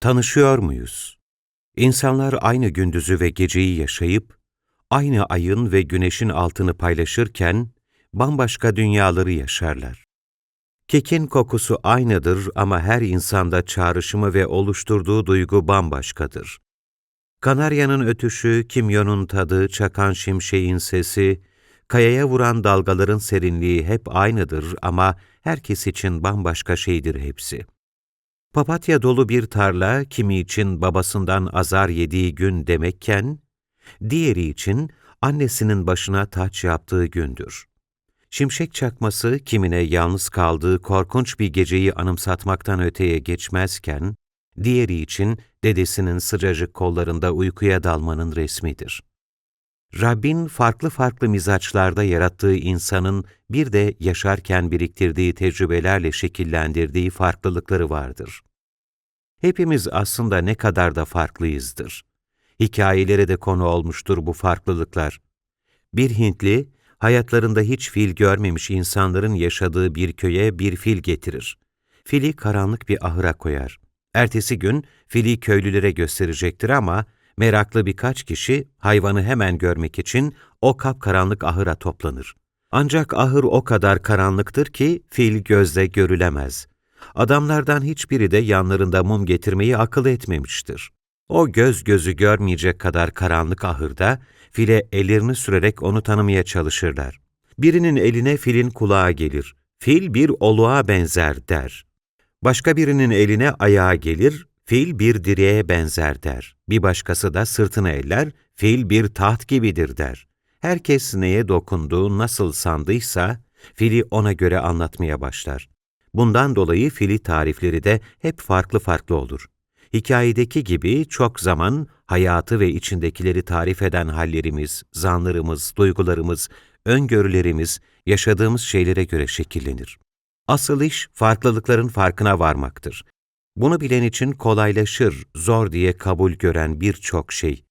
Tanışıyor muyuz? İnsanlar aynı gündüzü ve geceyi yaşayıp, aynı ayın ve güneşin altını paylaşırken, bambaşka dünyaları yaşarlar. Kekin kokusu aynıdır ama her insanda çağrışımı ve oluşturduğu duygu bambaşkadır. Kanaryanın ötüşü, kimyonun tadı, çakan şimşeğin sesi, kayaya vuran dalgaların serinliği hep aynıdır ama herkes için bambaşka şeydir hepsi. Papatya dolu bir tarla, kimi için babasından azar yediği gün demekken, diğeri için annesinin başına taç yaptığı gündür. Şimşek çakması kimine yalnız kaldığı korkunç bir geceyi anımsatmaktan öteye geçmezken, diğeri için dedesinin sıcacık kollarında uykuya dalmanın resmidir. Rabbin farklı farklı mizaçlarda yarattığı insanın bir de yaşarken biriktirdiği tecrübelerle şekillendirdiği farklılıkları vardır. Hepimiz aslında ne kadar da farklıyızdır. Hikayelere de konu olmuştur bu farklılıklar. Bir Hintli, hayatlarında hiç fil görmemiş insanların yaşadığı bir köye bir fil getirir. Fili karanlık bir ahıra koyar. Ertesi gün fili köylülere gösterecektir ama meraklı birkaç kişi hayvanı hemen görmek için o kapkaranlık ahıra toplanır. Ancak ahır o kadar karanlıktır ki fil gözle görülemez. Adamlardan hiçbiri de yanlarında mum getirmeyi akıl etmemiştir. O göz gözü görmeyecek kadar karanlık ahırda file ellerini sürerek onu tanımaya çalışırlar. Birinin eline filin kulağı gelir. Fil bir oluğa benzer der. Başka birinin eline ayağa gelir, fil bir direğe benzer der. Bir başkası da sırtını eller, fil bir taht gibidir der. Herkes neye dokunduğu nasıl sandıysa, fili ona göre anlatmaya başlar. Bundan dolayı fili tarifleri de hep farklı farklı olur. Hikayedeki gibi çok zaman hayatı ve içindekileri tarif eden hallerimiz, zanlarımız, duygularımız, öngörülerimiz, yaşadığımız şeylere göre şekillenir. Asıl iş farklılıkların farkına varmaktır. Bunu bilen için kolaylaşır, zor diye kabul gören birçok şey.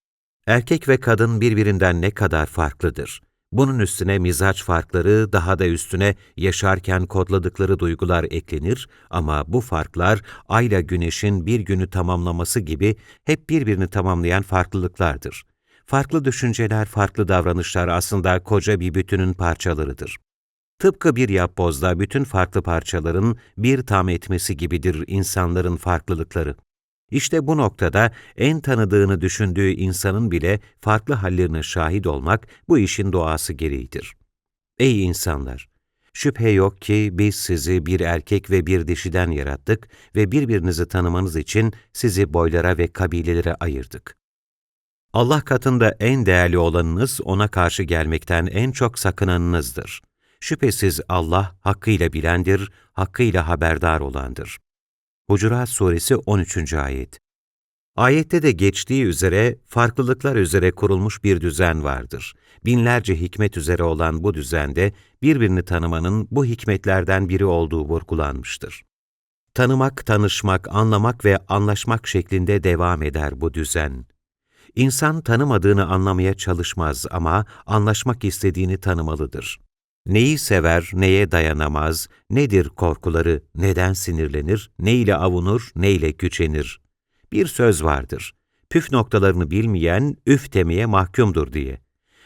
Erkek ve kadın birbirinden ne kadar farklıdır. Bunun üstüne mizaç farkları, daha da üstüne yaşarken kodladıkları duygular eklenir ama bu farklar ayla güneşin bir günü tamamlaması gibi hep birbirini tamamlayan farklılıklardır. Farklı düşünceler, farklı davranışlar aslında koca bir bütünün parçalarıdır. Tıpkı bir yapbozda bütün farklı parçaların bir tam etmesi gibidir insanların farklılıkları. İşte bu noktada en tanıdığını düşündüğü insanın bile farklı hallerine şahit olmak bu işin doğası gereğidir. Ey insanlar! Şüphe yok ki biz sizi bir erkek ve bir dişiden yarattık ve birbirinizi tanımanız için sizi boylara ve kabilelere ayırdık. Allah katında en değerli olanınız ona karşı gelmekten en çok sakınanınızdır. Şüphesiz Allah hakkıyla bilendir, hakkıyla haberdar olandır. Hucurat Suresi 13. Ayet Ayette de geçtiği üzere farklılıklar üzere kurulmuş bir düzen vardır. Binlerce hikmet üzere olan bu düzende birbirini tanımanın bu hikmetlerden biri olduğu vurgulanmıştır. Tanımak, tanışmak, anlamak ve anlaşmak şeklinde devam eder bu düzen. İnsan tanımadığını anlamaya çalışmaz ama anlaşmak istediğini tanımalıdır. Neyi sever, neye dayanamaz, nedir korkuları, neden sinirlenir, ne ile avunur, ne ile gücenir. Bir söz vardır, püf noktalarını bilmeyen üf demeye mahkumdur diye.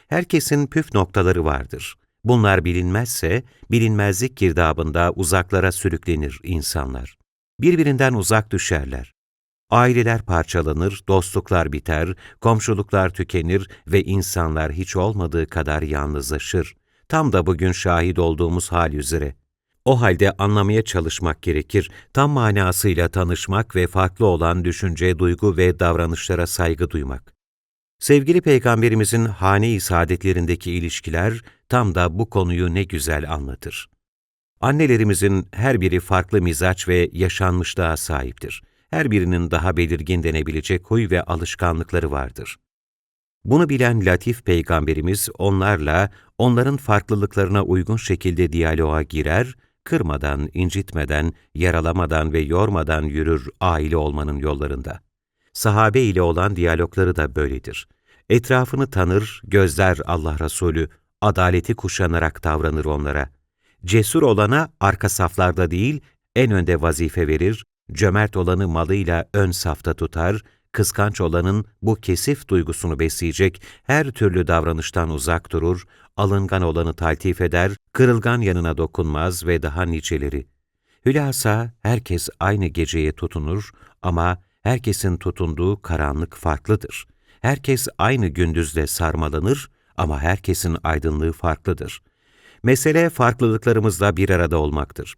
Herkesin püf noktaları vardır. Bunlar bilinmezse, bilinmezlik girdabında uzaklara sürüklenir insanlar. Birbirinden uzak düşerler. Aileler parçalanır, dostluklar biter, komşuluklar tükenir ve insanlar hiç olmadığı kadar yalnızlaşır Tam da bugün şahit olduğumuz hal üzere. O halde anlamaya çalışmak gerekir, tam manasıyla tanışmak ve farklı olan düşünce, duygu ve davranışlara saygı duymak. Sevgili Peygamberimizin hane-i saadetlerindeki ilişkiler tam da bu konuyu ne güzel anlatır. Annelerimizin her biri farklı mizaç ve yaşanmışlığa sahiptir. Her birinin daha belirgin denebilecek huy ve alışkanlıkları vardır. Bunu bilen Latif Peygamberimiz onlarla, onların farklılıklarına uygun şekilde diyaloğa girer, kırmadan, incitmeden, yaralamadan ve yormadan yürür aile olmanın yollarında. Sahabe ile olan diyalogları da böyledir. Etrafını tanır, gözler Allah Resulü, adaleti kuşanarak davranır onlara. Cesur olana arka saflarda değil, en önde vazife verir, cömert olanı malıyla ön safta tutar, kıskanç olanın bu kesif duygusunu besleyecek her türlü davranıştan uzak durur, alıngan olanı taltif eder, kırılgan yanına dokunmaz ve daha niceleri. Hülasa herkes aynı geceye tutunur ama herkesin tutunduğu karanlık farklıdır. Herkes aynı gündüzle sarmalanır ama herkesin aydınlığı farklıdır. Mesele farklılıklarımızla bir arada olmaktır.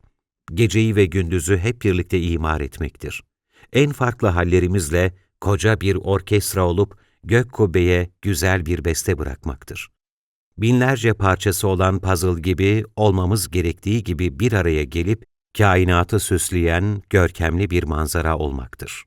Geceyi ve gündüzü hep birlikte imar etmektir. En farklı hallerimizle koca bir orkestra olup gök kubbeye güzel bir beste bırakmaktır. Binlerce parçası olan puzzle gibi olmamız gerektiği gibi bir araya gelip kainatı süsleyen görkemli bir manzara olmaktır.